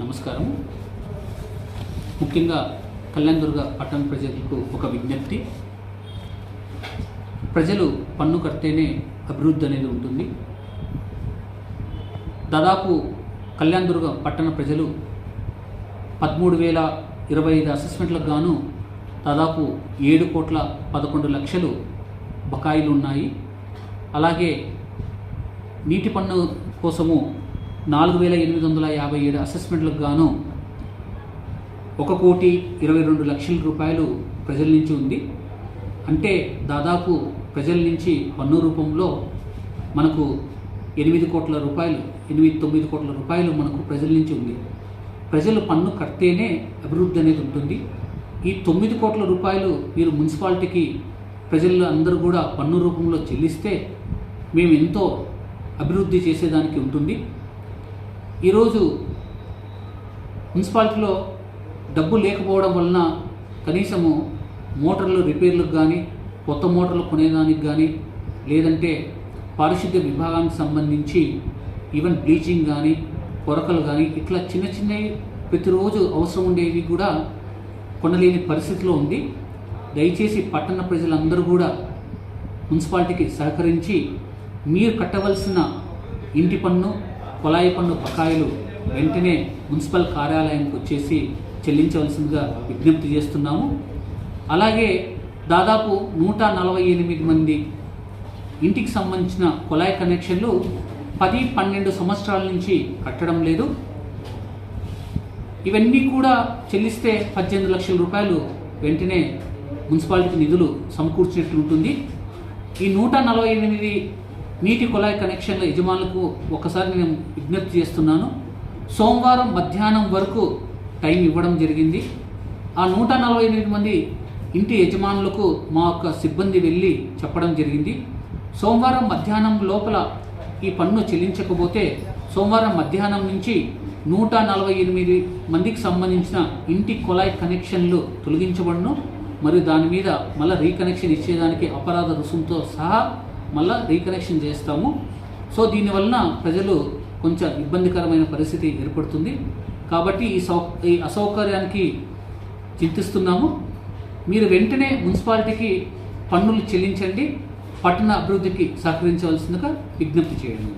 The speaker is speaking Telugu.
నమస్కారం. ముఖ్యంగా కళ్యాణదుర్గ పట్టణ ప్రజలకు ఒక విజ్ఞప్తి. ప్రజలు పన్ను కడితేనే అభివృద్ధి అనేది ఉంటుంది. దాదాపు కళ్యాణదుర్గ పట్టణ ప్రజలు పదమూడు వేల ఇరవై ఐదు అసెస్మెంట్లకు గాను దాదాపు ఏడు కోట్ల పదకొండు లక్షలు బకాయిలు ఉన్నాయి. అలాగే నీటి పన్ను కోసము నాలుగు వేల ఎనిమిది వందల యాభై ఏడు అసెస్మెంట్లకు గాను ఒక కోటి ఇరవై రెండు లక్షల రూపాయలు ప్రజల నుంచి ఉంది. అంటే దాదాపు ప్రజల నుంచి పన్ను రూపంలో మనకు ఎనిమిది కోట్ల రూపాయలు ఎనిమిది తొమ్మిది కోట్ల రూపాయలు మనకు ప్రజల నుంచి ఉంది. ప్రజలు పన్ను కడితేనే అభివృద్ధి అనేది ఉంటుంది. ఈ తొమ్మిది కోట్ల రూపాయలు మీరు మున్సిపాలిటీకి ప్రజలు అందరూ కూడా పన్ను రూపంలో చెల్లిస్తే మేము ఎంతో అభివృద్ధి చేసేదానికి ఉంటుంది. ఈరోజు మున్సిపాలిటీలో డబ్బు లేకపోవడం వలన కనీసము మోటార్లు రిపేర్లకు కానీ కొత్త మోటార్లు కొనేదానికి కానీ లేదంటే పారిశుద్ధ్య విభాగానికి సంబంధించి ఈవెన్ బ్లీచింగ్ కానీ కొరకలు కానీ ఇట్లా చిన్న చిన్నవి ప్రతిరోజు అవసరం ఉండేవి కూడా కొనలేని పరిస్థితిలో ఉంది. దయచేసి పట్టణ ప్రజలందరూ కూడా మున్సిపాలిటీకి సహకరించి మీరు కట్టవలసిన ఇంటి పన్ను కొలాయి పన్ను బకాయిలు వెంటనే మున్సిపల్ కార్యాలయానికి వచ్చేసి చెల్లించవలసిందిగా విజ్ఞప్తి చేస్తున్నాము. అలాగే దాదాపు నూట నలభై ఎనిమిది మంది ఇంటికి సంబంధించిన కొలాయి కనెక్షన్లు పది పన్నెండు సంవత్సరాల నుంచి కట్టడం లేదు. ఇవన్నీ కూడా చెల్లిస్తే పద్దెనిమిది లక్షల రూపాయలు వెంటనే మున్సిపాలిటీ నిధులు సమకూర్చినట్లు ఉంటుంది. ఈ నూట నలభై ఎనిమిది నీటి కుళాయి కనెక్షన్ల యజమానులకు ఒకసారి నేను విజ్ఞప్తి చేస్తున్నాను. సోమవారం మధ్యాహ్నం వరకు టైం ఇవ్వడం జరిగింది. ఆ నూట నలభై ఎనిమిది మంది ఇంటి యజమానులకు మా యొక్క సిబ్బంది వెళ్ళి చెప్పడం జరిగింది. సోమవారం మధ్యాహ్నం లోపల ఈ పన్ను చెల్లించకపోతే సోమవారం మధ్యాహ్నం నుంచి నూట నలభై ఎనిమిది మందికి సంబంధించిన ఇంటి కుళాయి కనెక్షన్లు తొలగించబడును. మరియు దాని మీద మళ్ళీ రీకనెక్షన్ ఇచ్చేదానికి అపరాధ రుసుముతో సహా మళ్ళీ రీకనెక్షన్ చేస్తాము. సో దీనివలన ప్రజలు కొంచెం ఇబ్బందికరమైన పరిస్థితి ఏర్పడుతుంది. కాబట్టి ఈ సౌ ఈ అసౌకర్యానికి చింతిస్తున్నాము. మీరు వెంటనే మున్సిపాలిటీకి పన్నులు చెల్లించండి. పట్టణ అభివృద్ధికి సహకరించవలసిందిగా విజ్ఞప్తి చేయండి.